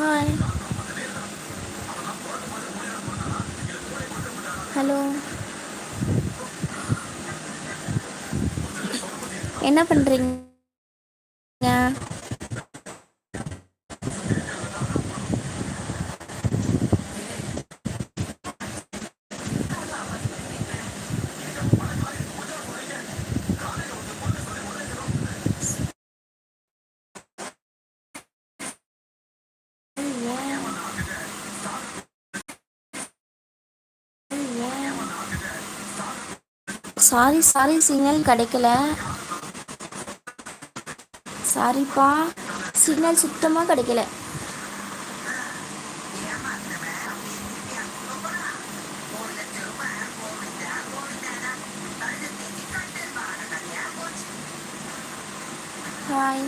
Hi hello என்ன பண்ணுறீங்க sorry sorry signal கிடைக்கல. சாரிப்பா சிக்னல் சுத்தமாக கிடைக்கல. ஹாய்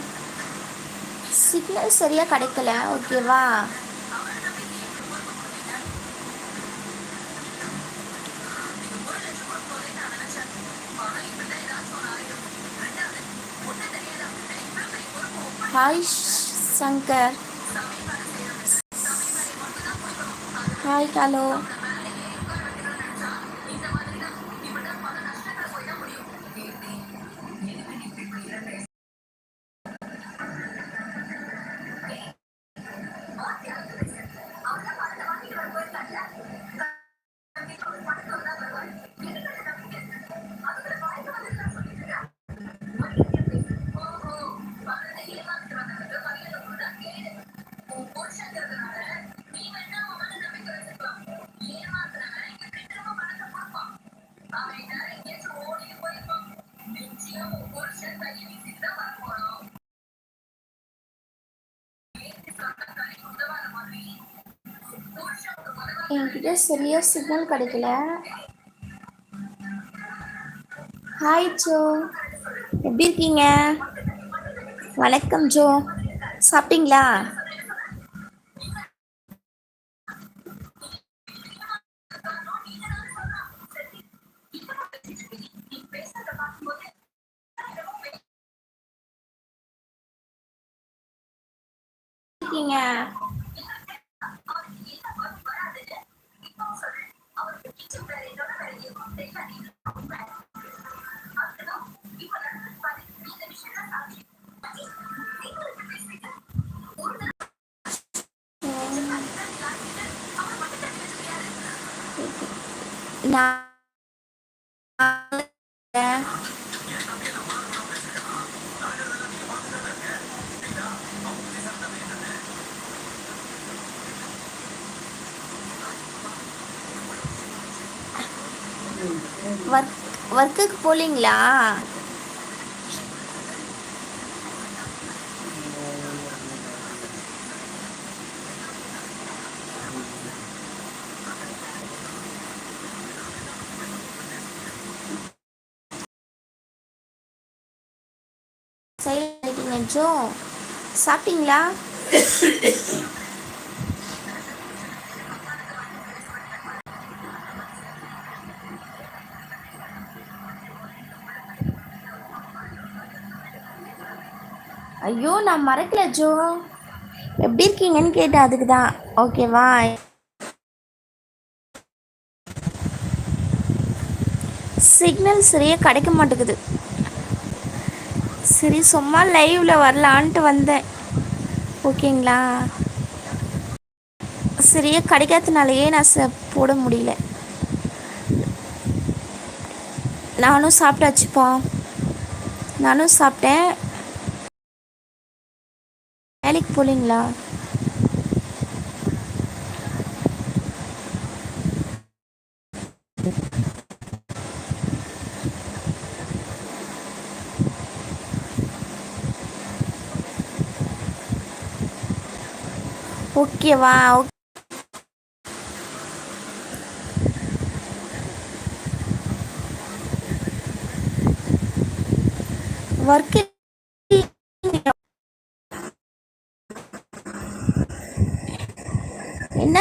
சிக்னல் சரியாக கிடைக்கல. ஓகேவா ஹாய் சங்கர் ஹாய் ஹலோ என்கிட்ட சரியா சிக்னல் கிடைக்கல. ஹாய் ஜோ எப்படி இருக்கீங்க? வணக்கம் ஜோ சாப்பிட்டீங்களா? புலிங்களா சைலண்ட் ஆகிட்டீங்க சாப்பிட்டீங்களா ஐயோ நான் மறக்கல ஜோ. எப்படி இருக்கீங்கன்னு கேட்டேன் அதுக்கு தான் ஓகேவா சிக்னல் சரியாக கிடைக்க மாட்டேங்குது. சரி சும்மா லைவ்ல வரலான்ட்டு வந்தேன். ஓகேங்களா சரியா கிடைக்காதனாலயே நான் ச போட முடியல. நானும் சாப்பிட்டாச்சுப்பா. நானும் சாப்பிட்டேன். வேலைக்கு போகலீங்களா ஓகேவா ஓகே ஒர்க்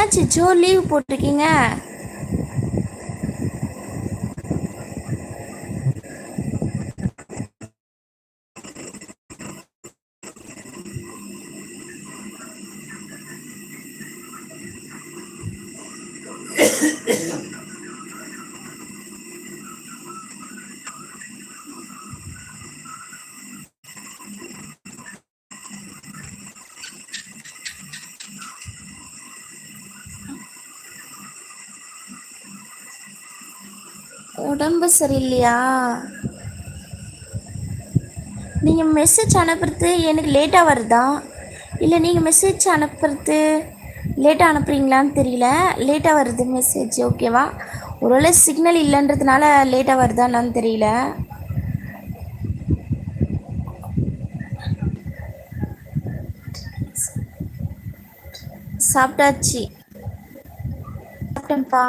என்னாச்சு? ஜோ லீவ் போட்டிருக்கீங்க. உடம்பு சரியில்லையா? நீங்கள் மெசேஜ் அனுப்புறது எனக்கு லேட்டாக வருதா? இல்லை நீங்கள் மெசேஜ் அனுப்புறது லேட்டாக அனுப்புறீங்களான்னு தெரியல. லேட்டாக வருது மெசேஜ் ஓகேவா ஒருவேளை சிக்னல் இல்லைன்றதுனால லேட்டாக வருதான்னு தெரியல. சாப்பிட்டாச்சு. சாப்பிட்டேன்ப்பா.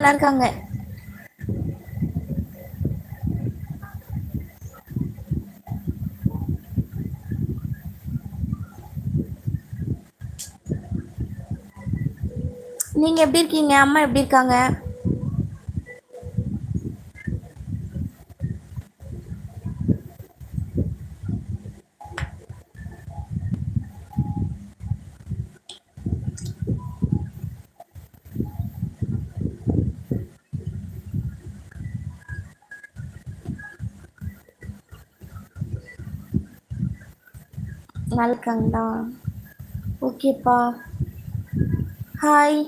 நல்லா இருக்காங்க நீங்க எப்படி இருக்கீங்க? அம்மா எப்படி இருக்காங்க? நல்லா இருக்காங்களா ஓகேப்பா. ஹாய்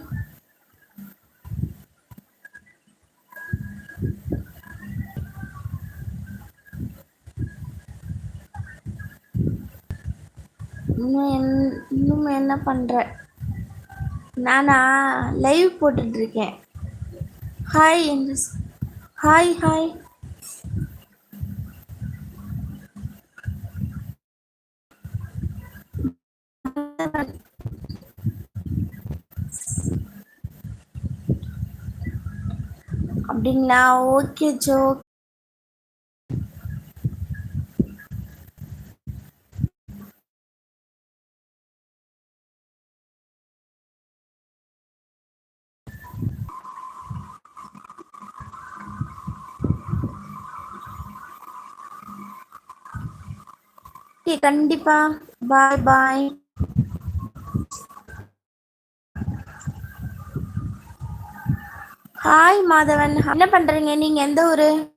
இன்னும் என் இன்னும் என்ன பண்ணுற நானா லைவ் போட்டுட்ருக்கேன் ஹாய் என்று ஹாய் ஹாய் அப்படிங்களா ஓகே ஜோ ஓகே கண்டிப்பா பாய் பாய் ஹாய் மாதவன். என்ன பண்றீங்க? நீங்க எந்த ஊரு?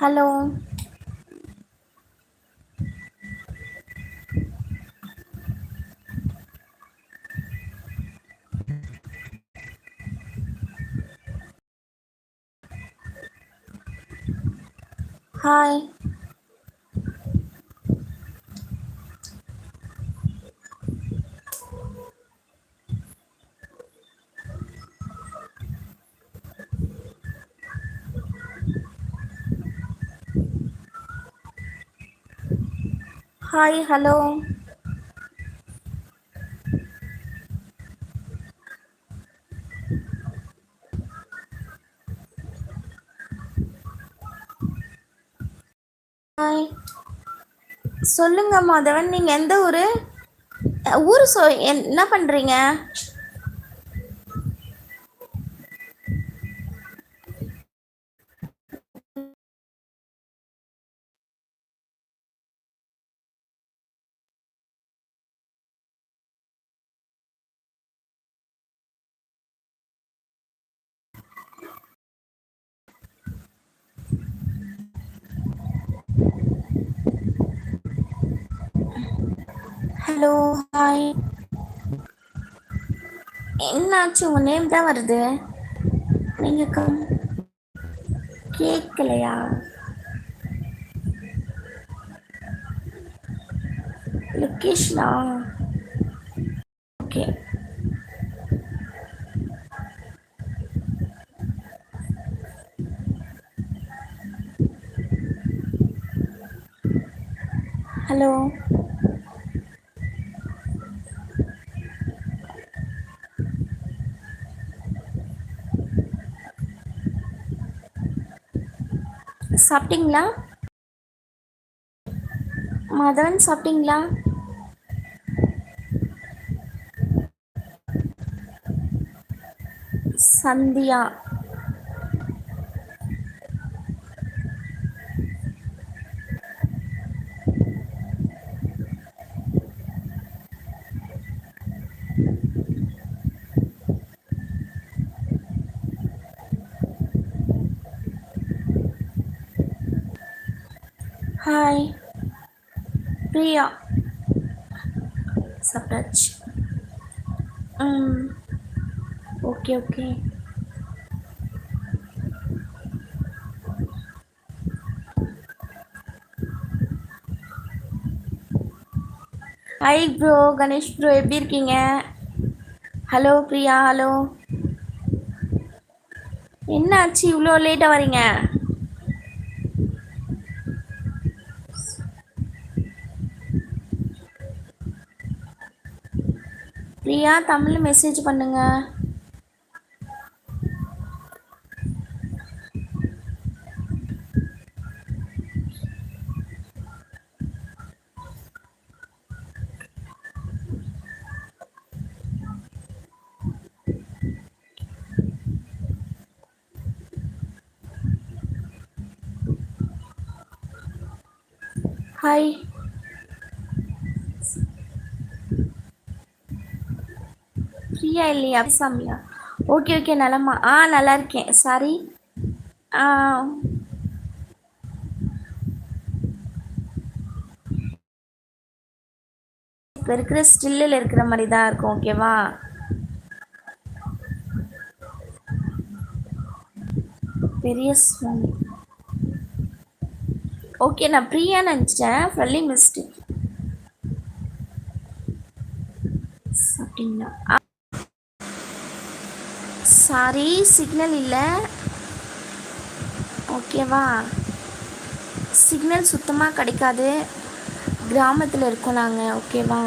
Hello hi hi hello hi சொல்லுங்க மாதவன் நீங்கள் எந்த ஊர்? ஊர் சொ என்ன பண்ணுறீங்க ஹலோ ஹாய். என்னாச்சு? உங்கள் நேம் தான் வருது. நீங்கள் கம் கேட்கலையா லொக்கேஷனா ஓகே ஹலோ. சாப்பிட்டீங்களா? மாதவன் சாப்பிட்டீங்களா? சந்தியா. ஹாய் பிரியா சாப்பிட்டாச்சு ம் okay okay hi bro Ganesh bro எப்படி இருக்கீங்க? ஹலோ பிரியா ஹலோ என்ன ஆச்சு இவ்வளோ லேட்டாக வரீங்க? பிரியா தமிழ் மெசேஜ் பண்ணுங்க. ஹாய் இல்லையா? சாமியா? ஓகே ஓகே நலமா ஆ நல்லா இருக்கேன். சாரி ஆ. இப்போ இருக்கிற ஸ்டில்லில் இருக்கிற மாதிரி தான் இருக்கும் ஓகேவா பெரிய சுவாமி ஓகே நான் பிரியா நினச்சிட்டேன். ஃபல்லி மிஸ்டேக் சாப்பிட்டீங்களா? சாரி சிக்னல் இல்லை. ஓகேவா சிக்னல் சுத்தமாக கிடைக்காது. கிராமத்தில் இருக்கோம் நாங்கள் ஓகேவா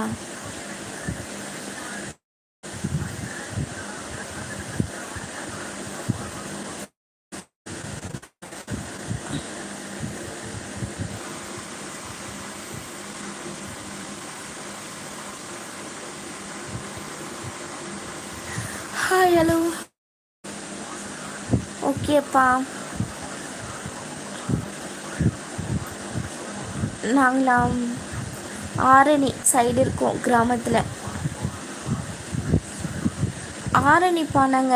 அப்பா. நாங்களாம் ஆரணி சைடு இருக்கோம் கிராமத்தில். ஆரணி போனாங்க.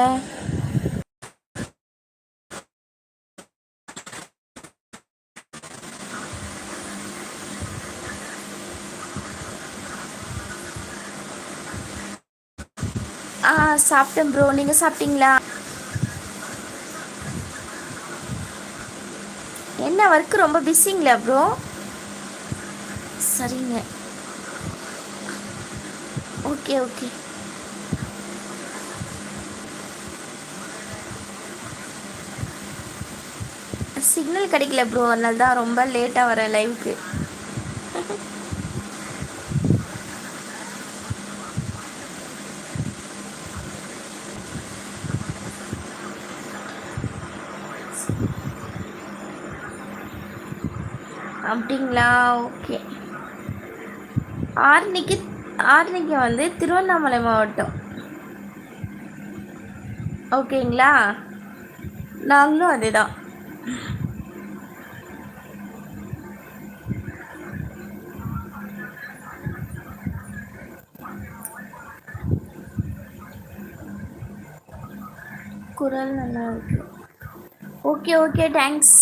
ஆ சாப்பிட்டேன் ப்ரோ நீங்கள் சாப்பிட்டீங்களா? என்ன ஒர்க்கு ரொம்ப பிஸிங்களா ப்ரோ சரிங்க. ஓகே ஓகே சிக்னல் கிடைக்கல ப்ரோ அதனால தான் ரொம்ப லேட்டாக வரேன் லைவுக்கு அப்படிங்களா ஓகே ஆர்னிக்கு ஆர்னிக்கு வந்து திருவண்ணாமலை மாவட்டம். ஓகேங்களா நாங்களும் அதே தான் குரல் நல்லா இருக்கு. ஓகே ஓகே தேங்க்ஸ்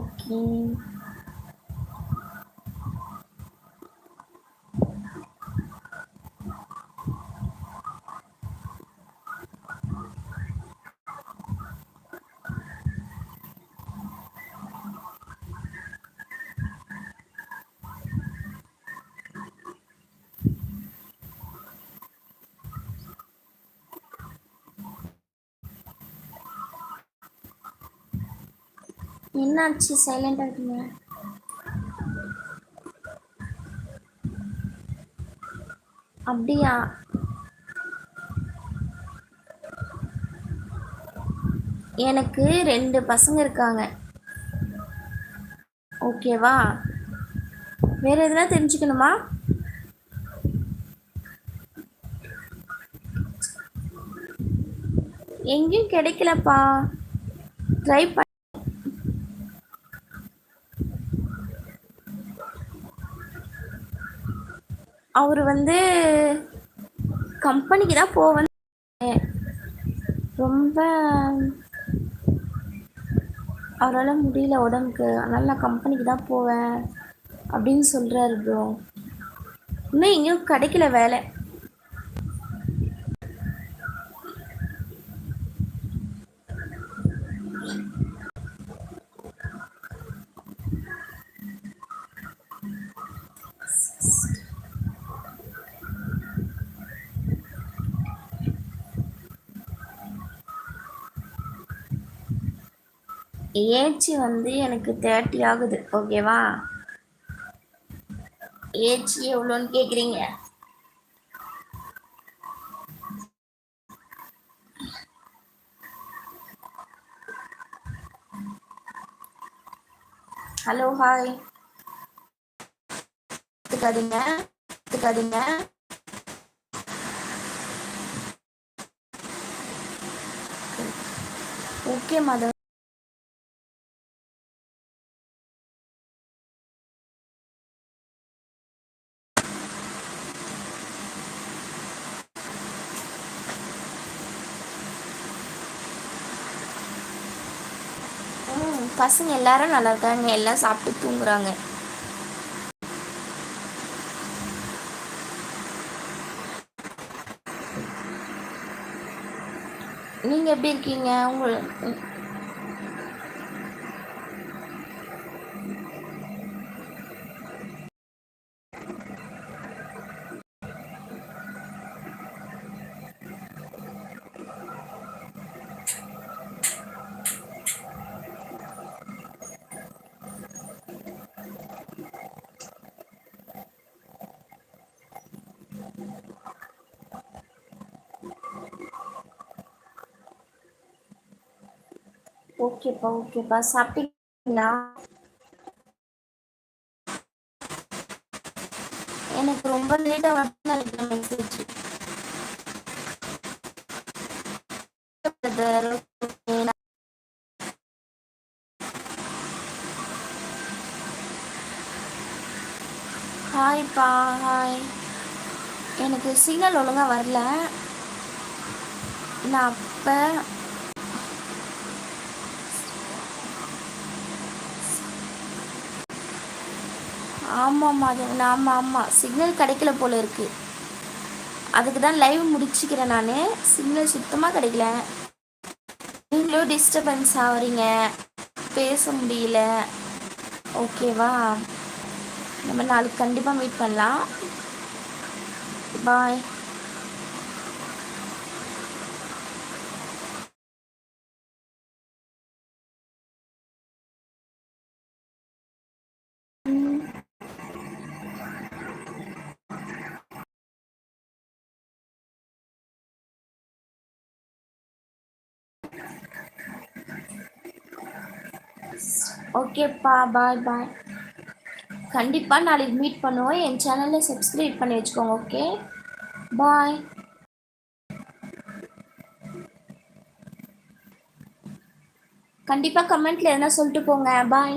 ஓகே என்னாச்சு? சைலண்டாக இருக்குங்க அப்படியா? எனக்கு ரெண்டு பசங்க இருக்காங்க. ஓகேவா வேற எதுனா தெரிஞ்சுக்கணுமா? எங்கேயும் கிடைக்கலப்பா. ட்ரை பண்ண அவர் வந்து கம்பெனிக்கு தான் போவேன் ரொம்ப அவரால் முடியல உடம்புக்கு. அதனால் நான் கம்பெனிக்கு தான் போவேன் அப்படின்னு சொல்கிறாரு ப்ரோ இன்னும் எங்கேயும் கிடைக்கல வேலை. ஏஜ் வந்து எனக்கு தேர்ட்டி ஆகுது ஓகேவா ஏஜ் எவ்வளோன்னு கேட்குறீங்க ஹலோ ஹாய் எடுத்துக்காதீங்க எடுத்துக்காதீங்க. ஓகே மதம் ம் பசங்க எல்லாரும் நல்லா இருக்காங்க எல்லாம் சாப்பிட்டு தூங்குறாங்க. நீங்க எப்படி இருக்கீங்க? உங்களை ஓகேப்பா ஓகேப்பா சாப்பிட்டீங்களா? எனக்கு ரொம்ப லேட்டாக வந்து நினைக்கிறேன் மெசேஜ் ஹாய்ப்பா ஹாய் எனக்கு சிக்னல் ஒழுங்காக வரல. நான் அப்போ ஆமாம் மாதவன் ஆமாம் ஆமாம் சிக்னல் கிடைக்கல போல இருக்குது அதுக்கு தான் லைவ் முடிச்சுக்கிறேன் நான். சிக்னல் சுத்தமாக கிடைக்கல. நீங்களும் டிஸ்டர்பன்ஸ் ஆகுறீங்க பேச முடியல. ஓகேவா நம்ம நாளைக்கு கண்டிப்பாக மீட் பண்ணலாம். பாய் ஓகேப்பா பாய் பாய் கண்டிப்பாக நாளைக்கு மீட் பண்ணுவோம். என் சேனலில் சப்ஸ்கிரைப் பண்ணி வச்சுக்கோங்க ஓகே பாய் கண்டிப்பாக கமெண்ட்டில் எதனா சொல்லிட்டு போங்க பாய்